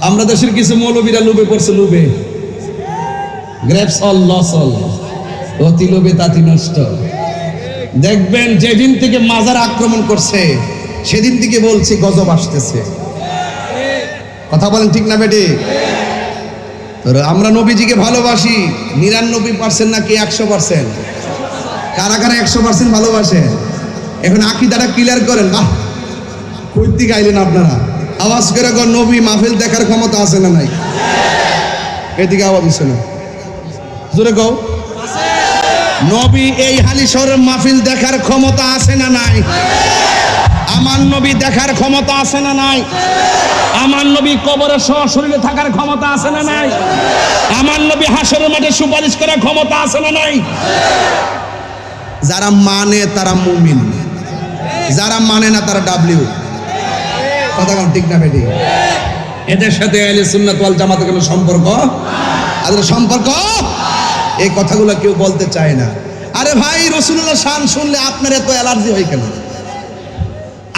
আমরা দেশের কিছু মৌলবীরা লোভে পড়ছে, লোভে। গ্রেপস অল লস অল অতি লোভে তাতি নষ্ট। দেখবেন, যেদিন থেকে মাজার আক্রমণ করছে, সেদিন থেকে বলছি, গজব আসতেছে। কথা বলেন ঠিক না, বেটি? আমরা নবীজিকে ভালোবাসি, নিরানব্বই পার্সেন্ট নাকি একশো পার্সেন্ট? কারা কারা একশো পার্সেন্ট ভালোবাসেন এখন আকিদাটা ক্লিয়ার করেন, বাহ! কইতে আইলেন আপনারা? আওয়াজ করে কর নবী, মাহফিল দেখার ক্ষমতা আছে না নাই? এদিকে আওয়াজ দিচ্ছে না। জোরে কও। নবী, এই হালি শহরের মাহফিল দেখার ক্ষমতা আছে না নাই? আমার নবী দেখার ক্ষমতা আছে না নাই? আমার নবী কবরের সহ শরীরে থাকার ক্ষমতা আছে না নাই? আমার নবী হাসরের মাঠে সুপারিশ করার ক্ষমতা আছে না নাই? যারা মানে তারা মুমিন, যারা মানে না তারা ডাব্লিউ। কথা ঠিক না বেটি? এদের সাথে সুন্নাত ওয়াল জামাতের কোনো সম্পর্ক? আদের সম্পর্ক? এই কথাগুলো কেউ বলতে চায় না। আরে ভাই রসুল্লাহ শান শুনলে আপনার এত অ্যালার্জি হয় কেন?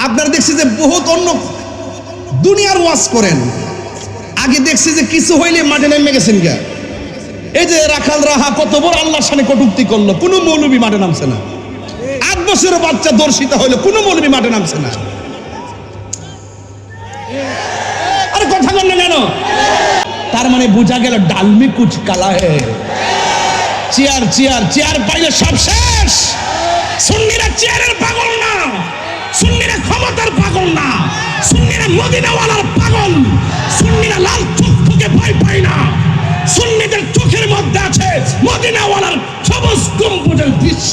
আপনারা দেখছি যে বহুত অন্য দুনিয়ার ওয়াজ করেন। আগে দেখছি যে কিছু হইলে মাঠে নেমে গেছেন গা এই যে রাখাল রাহা কত বড় আল্লাহর সামনে কটুক্তি করল, কোনো মৌলবী মাঠে নামছে না। আট বছরের বাচ্চা দর্শিতা হইল, কোনো মৌলবী মাঠে নামছে না। কথা বল না কেন? তার মানে বোঝা গেল ডালমি কুচ কালা হে। চেয়ার চেয়ার চেয়ার পাইলে সব শেষ। সুন্নিরা চেয়ারের পাগল না। সুন্নিরা ক্ষমতার পাগল না। সুন্নিরা মদিনাওয়ালার পাগল। সুন্নিরা লাল চোখ থেকে ভয় পায় না। সুন্নিদের চোখের মধ্যে আছে মদিনাওয়ালার সবুজ গম্বুজের দৃশ্য।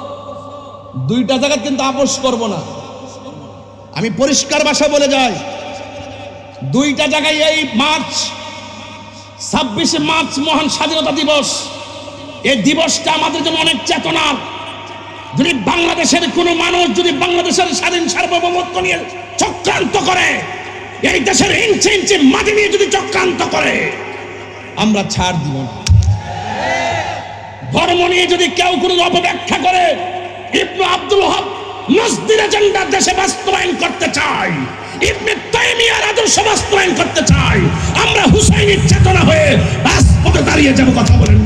দুইটা জায়গা কিন্তু আপোষ করব না। আমি পরিষ্কার ভাষা বলে যাই, দুইটা জায়গায় এই মার্চ, ছাব্বিশে মার্চ মহান স্বাধীনতা দিবস, এই দিবসটা আমাদের জন্য অনেক চেতনার। যদি বাংলাদেশের কোনো মানুষ যদি বাংলাদেশের স্বাধীন সার্বভৌমত্ব নিয়ে চক্রান্ত করে, এই দেশের ইঞ্চি ইঞ্চি মাটি নিয়ে যদি চক্রান্ত করে, আমরা ছাড় দিব না। ধর্ম নিয়ে যদি কেউ কোনো অপব্যাখ্যা করে ইবনু আব্দুল হক মসজিদ এজেন্ডা দেশে বাস্তবায়ন করতে চাই ইবনে তাইমিয়ার আদর্শ বাস্তবায়ন করতে চাই আমরা হুসাইনের চেতনা হয়ে রাজপথে দাঁড়িয়ে যাব, কথা বলেন